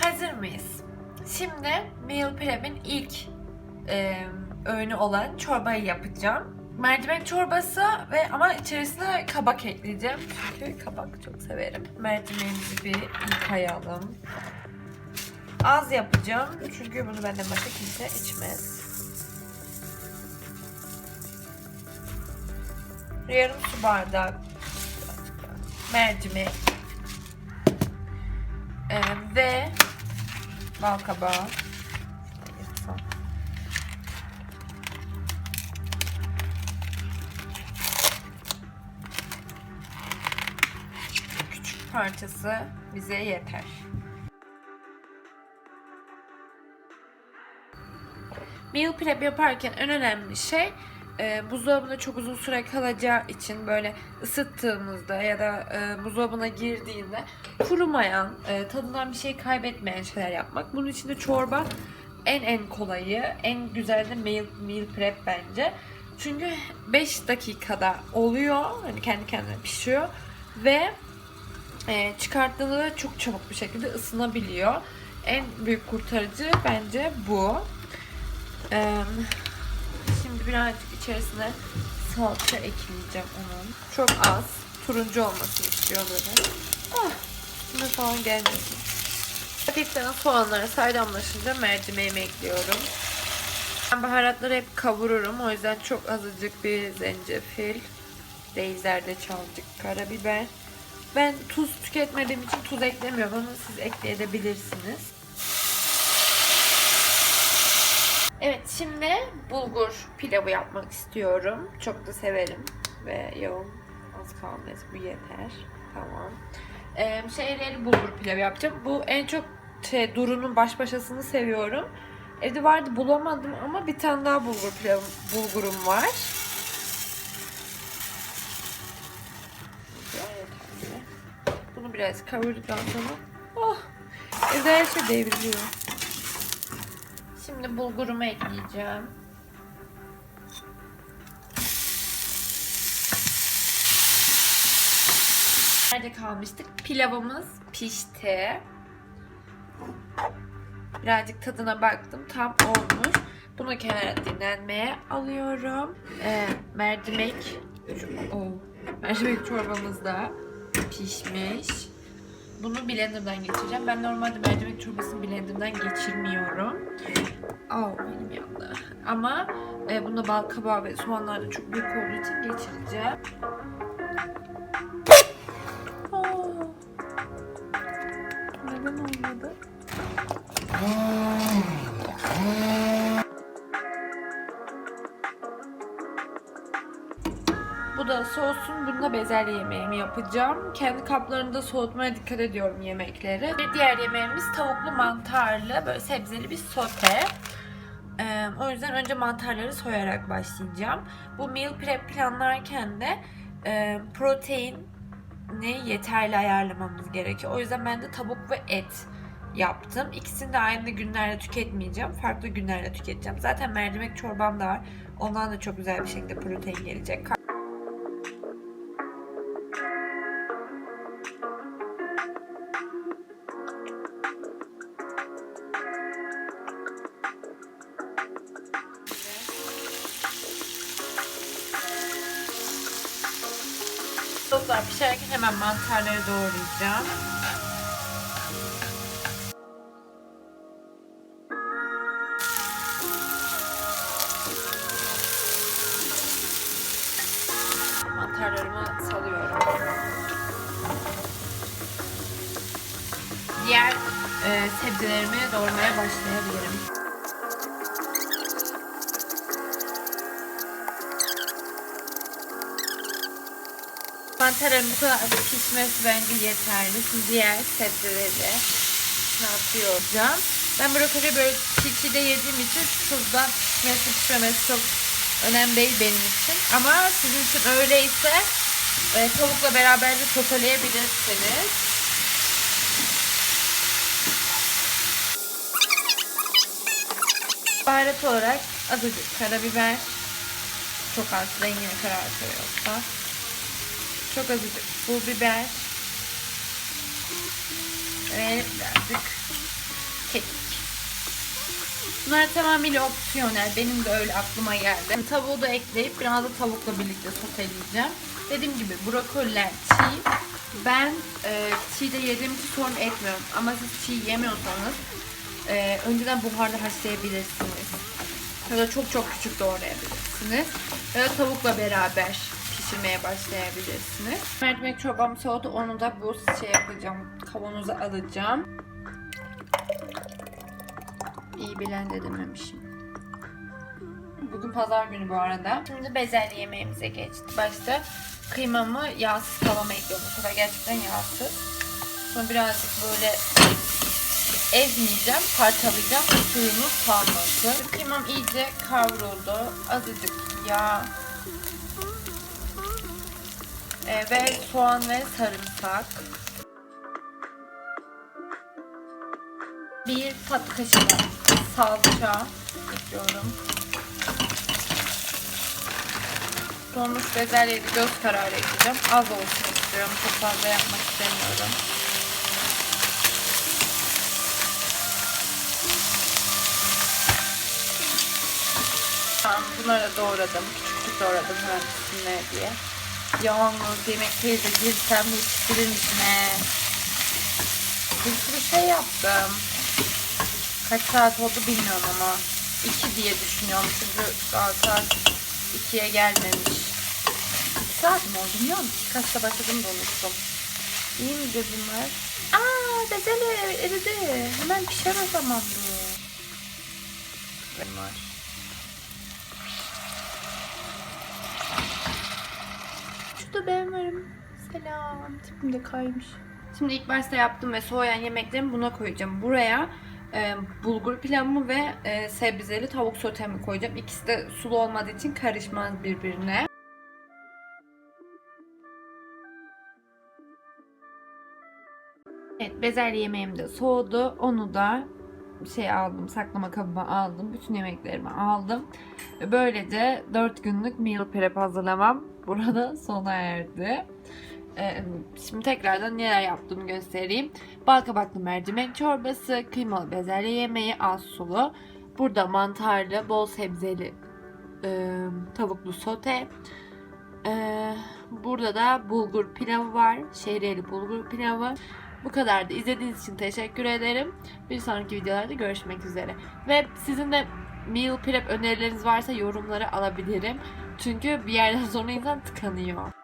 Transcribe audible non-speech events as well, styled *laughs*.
Hazır mıyız? Şimdi meal prep'in ilk e, öğünü olan çorbayı yapacağım. Mercimek çorbası ve ama içerisine kabak ekleyeceğim. Çünkü kabak çok severim. Mercimeğimizi bir yıkayalım. Az yapacağım. Çünkü bunu benden başka kimse içmez. Yarım su bardağı mercimek ee, ve bal kabağı. Küçük parçası bize yeter. Meal prep yaparken en önemli şey e, buzdolabında çok uzun süre kalacağı için böyle ısıttığımızda ya da e, buzdolabına girdiğinde kurumayan, e, tadından bir şey kaybetmeyen şeyler yapmak. Bunun için de çorba en en kolayı, en güzel de meal, meal prep bence. Çünkü 5 dakikada oluyor, hani kendi kendine pişiyor ve e, çıkarttığında da çok çabuk bir şekilde ısınabiliyor. En büyük kurtarıcı bence bu. Ee, şimdi birazcık içerisine salça ekleyeceğim onun. Çok az. Turuncu olmasını istiyor böyle. Ah, üstüne falan gelmesin. Hafiften soğanlara saydamlaşınca mercimeğimi ekliyorum. Ben baharatları hep kavururum. O yüzden çok azıcık bir zencefil, değil zerdeçalcık, karabiber. Ben tuz tüketmediğim için tuz eklemiyorum ama siz ekleyebilirsiniz. Evet şimdi bulgur pilavı yapmak istiyorum. Çok da severim. Ve yoğun az kalmaz bu yeter. Tamam. Ee, şeyleri bulgur pilavı yapacağım. Bu en çok şey, Duru'nun baş başasını seviyorum. Evde vardı bulamadım ama bir tane daha bulgur pilavı bulgurum var. Bunu biraz kavurduktan sonra oh, evde her şey devriliyor. Şimdi bulgurumu ekleyeceğim. Nerede kalmıştık? Pilavımız pişti. Birazcık tadına baktım. Tam olmuş. Bunu kenara dinlenmeye alıyorum. Ee, mercimek oh, mercimek çorbamız da pişmiş. Bunu blenderdan geçireceğim. Ben normalde mercimek çorbasını blenderdan geçirmiyorum. Oh benim yandı. Ama e, bunda bal kabağı ve soğanlar da çok büyük olduğu için geçireceğim. Oh. Neden olmadı? Bu da soğusun. Bunda bezelye yemeğimi yapacağım. Kendi kaplarında soğutmaya dikkat ediyorum yemekleri. Bir diğer yemeğimiz tavuklu mantarlı böyle sebzeli bir sote. Ee, o yüzden önce mantarları soyarak başlayacağım. Bu meal prep planlarken de e, proteini yeterli ayarlamamız gerekiyor. O yüzden ben de tavuk ve et yaptım. İkisini de aynı günlerde tüketmeyeceğim. Farklı günlerde tüketeceğim. Zaten mercimek çorbam da var. Ondan da çok güzel bir şekilde protein gelecek. Soslar pişerken hemen mantarları doğrayacağım. Mantarlarımı salıyorum. Diğer e, sebzelerimi doğramaya başlayabilirim. Mantarın bu kadar pişmesi bence yeterli. Şimdi diğer sebzeleri ne yapacağım? Ben brokoli böyle çiğ de yediğim için şuradan pişmesi pişmemesi çok önemli değil benim için. Ama sizin için öyleyse e, tavukla beraber de soteleyebilirsiniz. Baharat olarak azıcık karabiber. Çok az rengine karar koyuyorsa. Çok azıcık pul biber. Ve birazcık kekik. Bunlar tamamıyla opsiyonel. Benim de öyle aklıma geldi. Tavuğu da ekleyip biraz da tavukla birlikte soteleyeceğim. Dediğim gibi brokoliler çiğ. Ben e, çiğ de yediğim için sorun etmiyorum. Ama siz çiğ yemiyorsanız e, önceden buharda haşlayabilirsiniz. Ya da çok çok küçük doğrayabilirsiniz. Ya da tavukla beraber pişirmeye başlayabilirsiniz. Mercimek çorbam soğudu. Onu da bu şey yapacağım. Kavanoza alacağım. İyi bilen de dememişim. Bugün pazar günü bu arada. Şimdi bezelye yemeğimize geçtik. Başta kıymamı yağsız tavama ekliyorum. Bu sefer gerçekten yağsız. Sonra birazcık böyle ezmeyeceğim, parçalayacağım. Suyunu salması. Kıymam iyice kavruldu. Azıcık yağ. Ee, ve soğan ve sarımsak. Bir tatlı kaşığı salça ekliyorum. Donmuş bezelyeyi de göz kararı ekleyeceğim. Az olsun istiyorum. Çok fazla yapmak istemiyorum. Bunları doğradım. Küçük küçük doğradım pişsinler diye. Yalnız yemek teyze girsem yetiştirir misin he? Bir sürü şey yaptım. Kaç saat oldu bilmiyorum ama. 2 diye düşünüyorum çünkü daha saat 2'ye gelmemiş. 2 saat mi oldu bilmiyorum. Kaçta başladım da unuttum. İyi mi bunlar? Aa bezelye eridi. Hemen pişer o zaman bu. Bunlar. Şurada ben varım. Selam. Tipim de kaymış. Şimdi ilk başta yaptım ve soğuyan yemeklerimi buna koyacağım. Buraya e, bulgur pilavımı ve e, sebzeli tavuk sotemi koyacağım. İkisi de sulu olmadığı için karışmaz birbirine. Evet bezelye yemeğim de soğudu. Onu da şey aldım, saklama kabıma aldım. Bütün yemeklerimi aldım. Ve böylece 4 günlük meal prep hazırlamam burada *laughs* sona erdi. Ee, Şimdi tekrardan neler yaptığımı göstereyim. Bal kabaklı mercimek çorbası, kıymalı bezelye yemeği az sulu. Burada mantarlı, bol sebzeli e, tavuklu sote. Ee, burada da bulgur pilavı var. Şehriyeli bulgur pilavı. Bu kadardı. İzlediğiniz için teşekkür ederim. Bir sonraki videolarda görüşmek üzere. Ve sizin de meal prep önerileriniz varsa yorumlara alabilirim. Çünkü bir yerden sonra insan tıkanıyor.